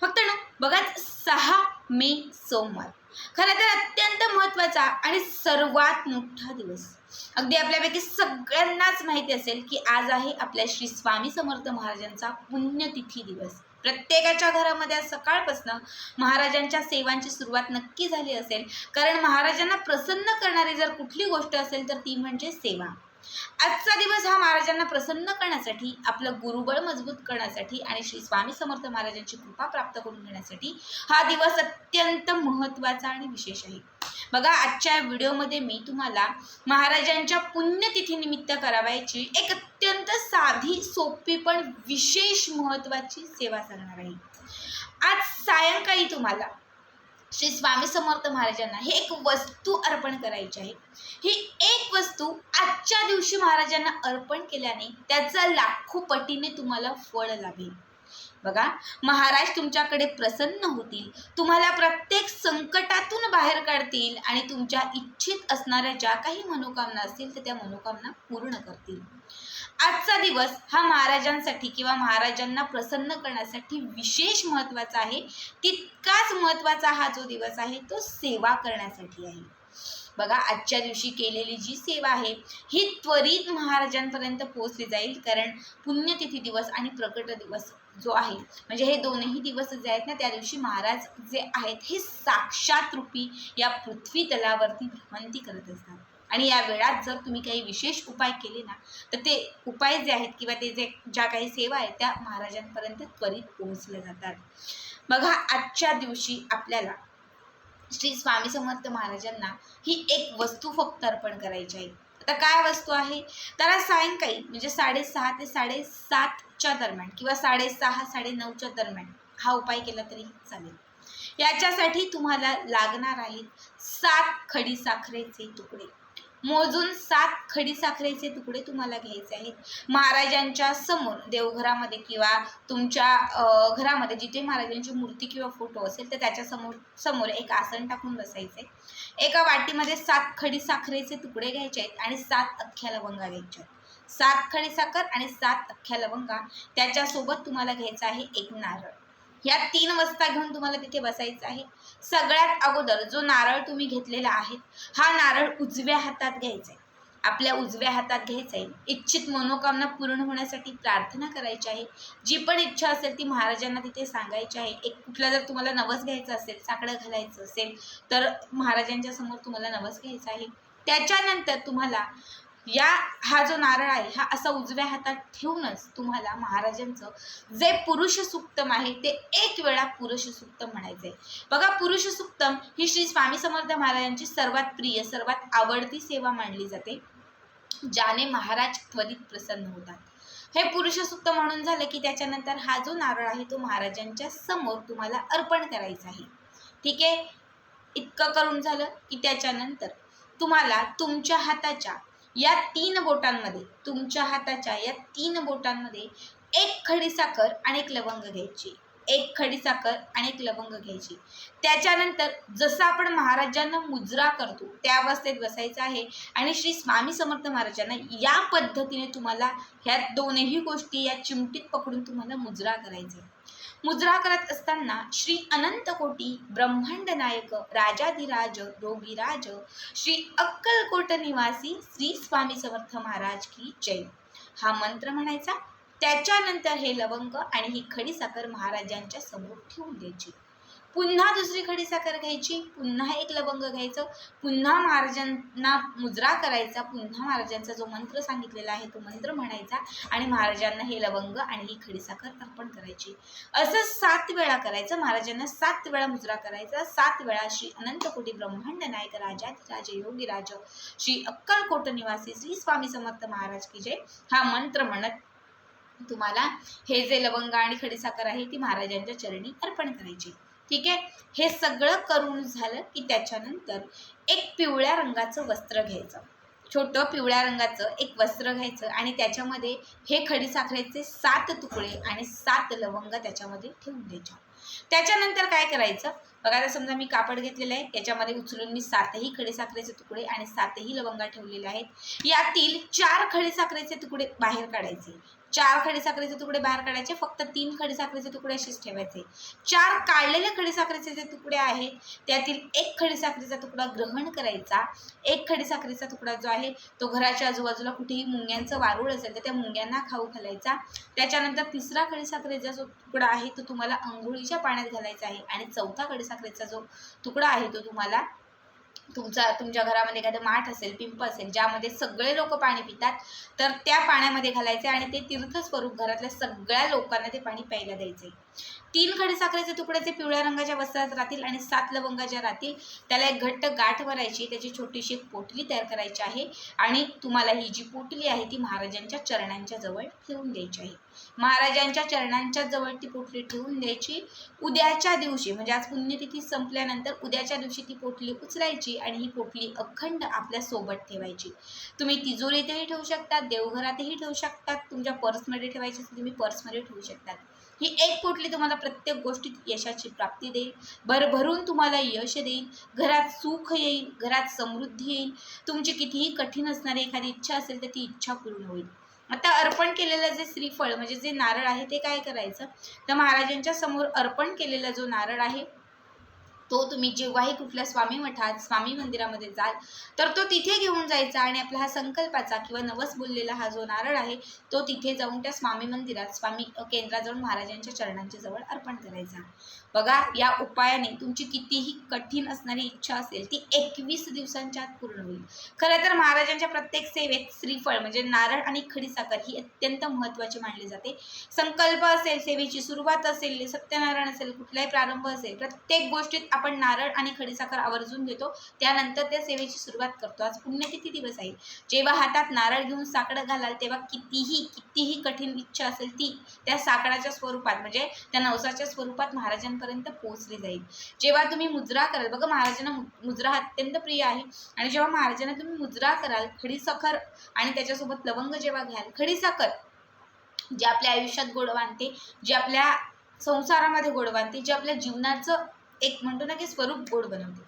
फक्त ना बघा सहा मे सोमवार. खरं तर अत्यंत महत्त्वाचा आणि सर्वात मोठा दिवस. अगदी आपल्यापैकी सगळ्यांनाच माहिती असेल की आज आहे आपल्या श्री स्वामी समर्थ महाराजांचा पुण्यतिथी दिवस. प्रत्येकाच्या घरामध्ये आज सकाळपासून महाराजांच्या सेवांची सुरुवात नक्की झाली असेल. कारण महाराजांना प्रसन्न करणारी जर कुठली गोष्ट असेल तर ती म्हणजे सेवा. आजचा दिवस हा महाराजांना प्रसन्न करण्यासाठी आपलं गुरुबळ मजबूत करण्यासाठी आणि श्री स्वामी समर्थ महाराजांची कृपा प्राप्त करून घेण्यासाठी हा दिवस अत्यंत महत्त्वाचा आणि विशेष आहे. बघा आजच्या व्हिडिओमध्ये मी तुम्हाला महाराजांच्या पुण्यतिथीनिमित्त करावायची एक अत्यंत साधी सोपी पण विशेष महत्त्वाची सेवा सांगणार आहे. आज सायंकाळी तुम्हाला श्री स्वामी समर्थ महाराजांना ही एक वस्तू अर्पण करायची आहे. ही एक वस्तू आजच्या दिवशी महाराजांना अर्पण केल्याने त्याचा लाखो पटीने तुम्हाला फळ लाभेल. बघा महाराज तुमच्याकडे प्रसन्न होतील तुम्हाला प्रत्येक संकटातून बाहेर काढतील आणि तुमच्या इच्छित असणाऱ्या ज्या काही मनोकामना असतील तर त्या मनोकामना पूर्ण करतील. आजचा दिवस हा महाराजांसाठी किंवा महाराजांना प्रसन्न करण्यासाठी विशेष महत्त्वाचा आहे. तितकाच महत्त्वाचा हा जो दिवस आहे तो सेवा करण्यासाठी आहे. बघा आजच्या दिवशी केलेली जी सेवा आहे ही त्वरित महाराजांपर्यंत पोहोचली जाईल कारण पुण्यतिथी दिवस आणि प्रकट दिवस जो आहे म्हणजे हे दोनही दिवस जे आहेत ना त्या दिवशी महाराज जे आहेत हे साक्षात रूपी या पृथ्वी तलावरती भ्रमंती करत असतात. आणि या वेळात जर तुम्ही काही विशेष उपाय केले ना तर ते उपाय जे आहेत किंवा ते जे ज्या काही सेवा आहेत त्या महाराजांपर्यंत त्वरित पोहोचल्या जातात. बघा आजच्या दिवशी आपल्याला श्री स्वामी समर्थ महाराजांना ही एक वस्तू फक्त अर्पण करायची आहे. आता काय वस्तू आहे? तर आज सायंकाळी म्हणजे साडेसहा ते साडेसातच्या दरम्यान किंवा साडेसहा साडेनऊच्या दरम्यान हा उपाय केला तरी चालेल. याच्यासाठी तुम्हाला लागणार आहेत सात खडी साखरेचे तुकडे. मोजून सात खडी साखरेचे तुकडे तुम्हाला घ्यायचे आहेत. महाराजांच्या समोर देवघरामध्ये किंवा तुमच्या घरामध्ये जिथे महाराजांची मूर्ती किंवा फोटो असेल तर त्याच्यासमोर समोर एक आसन टाकून बसायचे. एका वाटीमध्ये सात खडी साखरेचे तुकडे घ्यायचे आहेत आणि सात अख्ख्या लवंगा घ्यायच्या आहेत. सात खडी साखर आणि सात अख्ख्या लवंगा. त्याच्यासोबत तुम्हाला घ्यायचं आहे एक नारळ. या तीन वस्ता घेऊन तुम्हाला तिथे बसायचं आहे. सगळ्यात अगोदर जो नारळ तुम्ही घेतलेला आहे हा नारळ उजव्या हातात घ्यायचा आहे. आपल्या उजव्या हातात घ्यायचा आहे. इच्छित मनोकामना पूर्ण होण्यासाठी प्रार्थना करायची आहे. जी पण इच्छा असेल ती महाराजांना तिथे सांगायची आहे. एक कुठलं जर तुम्हाला नवस घ्यायचं असेल साकडं घालायचं असेल तर महाराजांच्या समोर तुम्हाला नवस घ्यायचा आहे. त्याच्यानंतर तुम्हाला या हा जो नारळ आहे हा असा उजव्या हातात ठेवूनच तुम्हाला महाराजांचं जे पुरुष सुक्तम आहे ते एक वेळा पुरुष सुक्तम म्हणायचं आहे बघा पुरुष सुक्तम ही श्री स्वामी समर्थ महाराजांची सर्वात प्रिय सर्वात आवडती सेवा मानली जाते ज्याने महाराज त्वरित प्रसन्न होतात. हे पुरुष सुक्त म्हणून झालं की त्याच्यानंतर हा जो नारळ आहे तो महाराजांच्या समोर तुम्हाला अर्पण करायचा आहे. ठीक आहे? इतकं करून झालं की त्याच्यानंतर तुम्हाला तुमच्या हाताच्या या तीन बोटांमध्ये तुमच्या हाताच्या या तीन बोटांमध्ये एक खडी साखर आणि एक लवंग घ्यायची. एक खडी साखर आणि एक लवंग घ्यायची. त्याच्यानंतर जसं आपण महाराजांना मुजरा करतो त्या अवस्थेत बसायचं आहे आणि श्री स्वामी समर्थ महाराजांना या पद्धतीने तुम्हाला ह्या दोनही गोष्टी या चिमटीत पकडून तुम्हाला मुजरा करायचा मुद्रा करत असताना श्री अनंत कोटी ब्रह्मांड नायक राजाधिराज रोगीराज श्री अक्कलकोट निवासी श्री स्वामी समर्थ महाराज की जय. हा मंत्र म्हणायचा त्याच्यानंतर हे लवंग आणि ही खडी साखर महाराजांच्या समोर ठेवून द्यायची. पुन्हा दुसरी खडी साखर घ्यायची पुन्हा एक लवंग घ्यायचं पुन्हा महाराजांना मुजरा करायचा पुन्हा महाराजांचा जो मंत्र सांगितलेला आहे तो मंत्र म्हणायचा आणि महाराजांना हे लवंग आणि ही खडी साखर अर्पण करायची. असं सात वेळा करायचं महाराजांना सात वेळा मुजरा करायचा सात वेळा श्री अनंतकोटी ब्रह्मांड नायक राजाधिराज योगीराज श्री अक्कलकोट निवासी श्री स्वामी समर्थ महाराज की जय. हा मंत्र म्हणत तुम्हाला हे जे लवंग आणि खडीसाखर आहे ती महाराजांच्या चरणी अर्पण करायची. ठीक आहे? हे सगळं करून झालं की त्याच्यानंतर एक पिवळ्या रंगाचं वस्त्र घ्यायचं. छोटं पिवळ्या रंगाचं एक वस्त्र घ्यायचं आणि त्याच्यामध्ये हे खडीसाखरेचे सात तुकडे आणि सात लवंग त्याच्यामध्ये ठेवून द्यायच्या त्याच्यानंतर काय करायचं? बघा आता समजा मी कापड घेतलेलं आहे. याच्यामध्ये उचलून मी सातही खडीसाखरेचे तुकडे आणि सातही लवंगा ठेवलेले आहेत. यातील चार खडीसाखरेचे तुकडे बाहेर काढायचे. चार खडीसाखरेचे तुकडे बाहेर काढायचे फक्त तीन खडीसाखरेचे तुकडे असेच ठेवायचे. चार काढलेले खडीसाखरेचे जे तुकडे आहेत त्यातील एक खडीसाखरेचा तुकडा ग्रहण करायचा. एक खडीसाखरेचा तुकडा जो आहे तो घराच्या आजूबाजूला कुठेही मुंग्यांचं वारूळ असेल तर त्या मुंग्यांना खाऊ घालायचा. त्याच्यानंतर तिसरा खडीसाखरेचा जो तुकडा आहे तो तुम्हाला आंघोळीच्या पाण्यात घालायचा आहे. आणि चौथा खडीसाखरेचा जो तुकडा आहे तो तुम्हाला तुमचा तुमच्या घरामध्ये एखादं माठ असेल पिंप असेल ज्यामध्ये सगळे लोक पाणी पितात तर त्या पाण्यामध्ये घालायचे आणि ते तीर्थस्वरूप घरातल्या सगळ्या लोकांना ते पाणी प्यायला द्यायचे. तीन खडीसाखरेचे तुकडे जे पिवळ्या रंगाच्या वस्त्रात राहतील आणि सात लवंगाच्या राहतील त्याला एक घट्ट गाठ भरायची त्याची छोटीशी एक पोटली तयार करायची आहे आणि तुम्हाला ही जी पोटली आहे ती महाराजांच्या चरणांच्या जवळ ठेवून द्यायची आहे. महाराजांच्या चरणांच्या जवळ ती पोटली ठेवून द्यायची. उद्याच्या दिवशी म्हणजे आज पुण्यतिथी संपल्यानंतर उद्याच्या दिवशी ती पोटली उचलायची आणि ही पोटली अखंड आपल्यासोबत ठेवायची. तुम्ही तिजोरीतही ठेवू शकतात देवघरातही ठेवू शकतात तुमच्या पर्समध्ये ठेवायची असेल तुम्ही पर्समध्ये ठेवू शकतात. ही एक पोटली तुम्हाला प्रत्येक गोष्टीत यशाची प्राप्ती देईल. भरभरून तुम्हाला यश देईल. घरात सुख येईल घरात समृद्धी येईल. तुमची कितीही कठीण असणारी एखादी इच्छा असेल तर ती इच्छा पूर्ण होईल. आता अर्पण केलेलं जे श्रीफळ म्हणजे जे नारळ आहे ते काय करायचं? तर महाराजांच्या समोर अर्पण केलेला जो नारळ आहे तो तुम्ही जेव्हाही कुठल्या स्वामी मठात स्वामी मंदिरामध्ये जाल तर तो तिथे घेऊन जायचा आणि आपला हा संकल्पाचा किंवा नवस बोललेला हा जो नारळ आहे तो तिथे जाऊन त्या स्वामी मंदिरात स्वामी केंद्राजवळ महाराजांच्या चरणांच्या जवळ अर्पण करायचा. बघा या उपायाने तुमची कितीही कठीण असणारी इच्छा असेल ती एकवीस दिवसांच्या आत पूर्ण होईल. खरं तर महाराजांच्या प्रत्येक सेवेत श्रीफळ म्हणजे नारळ आणि खडीसाखर ही अत्यंत महत्त्वाची मानली जाते. संकल्प असेल सेवेची सुरुवात असेल सत्यनारायण असेल कुठलाही प्रारंभ असेल प्रत्येक गोष्टीत आपण नारळ आणि खडीसाखर आवर्जून घेतो त्यानंतर त्या सेवेची सुरुवात करतो. आज पुण्यतिथी दिवस आहे? जेव्हा हातात नारळ घेऊन साकडं घालाल तेव्हा कितीही कितीही कठीण इच्छा असेल ती त्या साकडाच्या स्वरूपात म्हणजे त्या नवसाच्या स्वरूपात महाराजांपर्यंत पोहोचली जाईल. जेव्हा तुम्ही मुजरा कराल बघा महाराजांना मु- अत्यंत प्रिय आहे. आणि जेव्हा महाराजांना तुम्ही मुजरा कराल खडीसाखर आणि त्याच्यासोबत लवंग जेव्हा घ्याल खडीसाखर जे आपल्या आयुष्यात गोडवानते जे आपल्या संसारामध्ये गोड जे आपल्या जीवनाचं एक म्हणतो ना की स्वरूप गोड बनवते.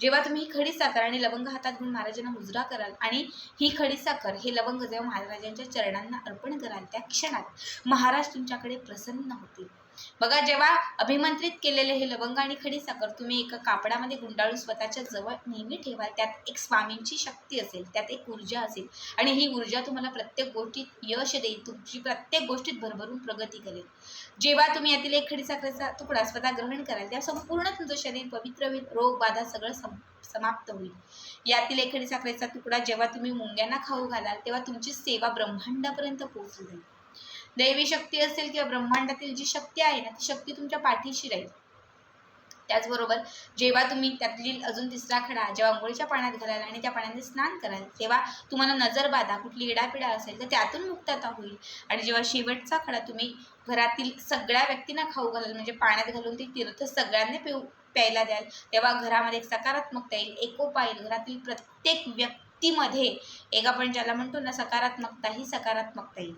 जेव्हा तुम्ही ही खडी साखर आणि लवंग हातात घेऊन महाराजांना मुजरा कराल आणि ही खडी साखर हे लवंग जेव्हा महाराजांच्या चरणांना अर्पण कराल त्या क्षणात महाराज तुमच्याकडे प्रसन्न होतील. बघा जेव्हा अभिमंत्रित केलेले हे लवंग आणि खडी साखर तुम्ही एका कापडामध्ये गुंडाळून स्वतःच्या जवळ नेहमी ठेवाल त्यात एक स्वामींची शक्ती असेल त्यात एक ऊर्जा असेल आणि ही ऊर्जा तुम्हाला प्रत्येक गोष्टीत यश देईल तुमची प्रत्येक गोष्टीत भरभरून प्रगती करेल. जेव्हा तुम्ही यातील एक खडी साखरेचा तुकडा स्वतः ग्रहण कराल तेव्हा संपूर्ण तुमचं शरीर पवित्र होईल रोग बाधा सगळं सम समाप्त होईल. यातील एक साखरेचा तुकडा जेव्हा तुम्ही मुंग्यांना खाऊ घालाल तेव्हा तुमची सेवा ब्रह्मांडापर्यंत पोहोचू जाईल दैवी शक्ती असेल किंवा ब्रह्मांडातील जी शक्ती आहे ना ती शक्ती तुमच्या पाठीशी राहील. त्याचबरोबर जेव्हा तुम्ही त्यातील अजून तिसरा खडा जेव्हा आंघोळीच्या पाण्यात घालाल आणि त्या पाण्याने स्नान कराल तेव्हा तुम्हाला नजर बाधा कुठली इडापिडा असेल तर त्यातून मुक्तता होईल. आणि जेव्हा शेवटचा खडा तुम्ही घरातील सगळ्या व्यक्तींना खाऊ घालाल म्हणजे पाण्यात घालून ती तीर्थ सगळ्यांनी पिऊ प्यायला द्याल तेव्हा घरामध्ये एक सकारात्मकता येईल एकोपा येईल. घरातील प्रत्येक व्यक्तीमध्ये एक आपण ज्याला म्हणतो ना सकारात्मकता ही सकारात्मकता येईल.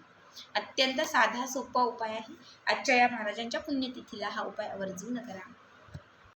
अत्यंत साधा सोपा उपाय आहे आजच्या या महाराजांच्या पुण्यतिथीला हा उपाय आवर्जून करा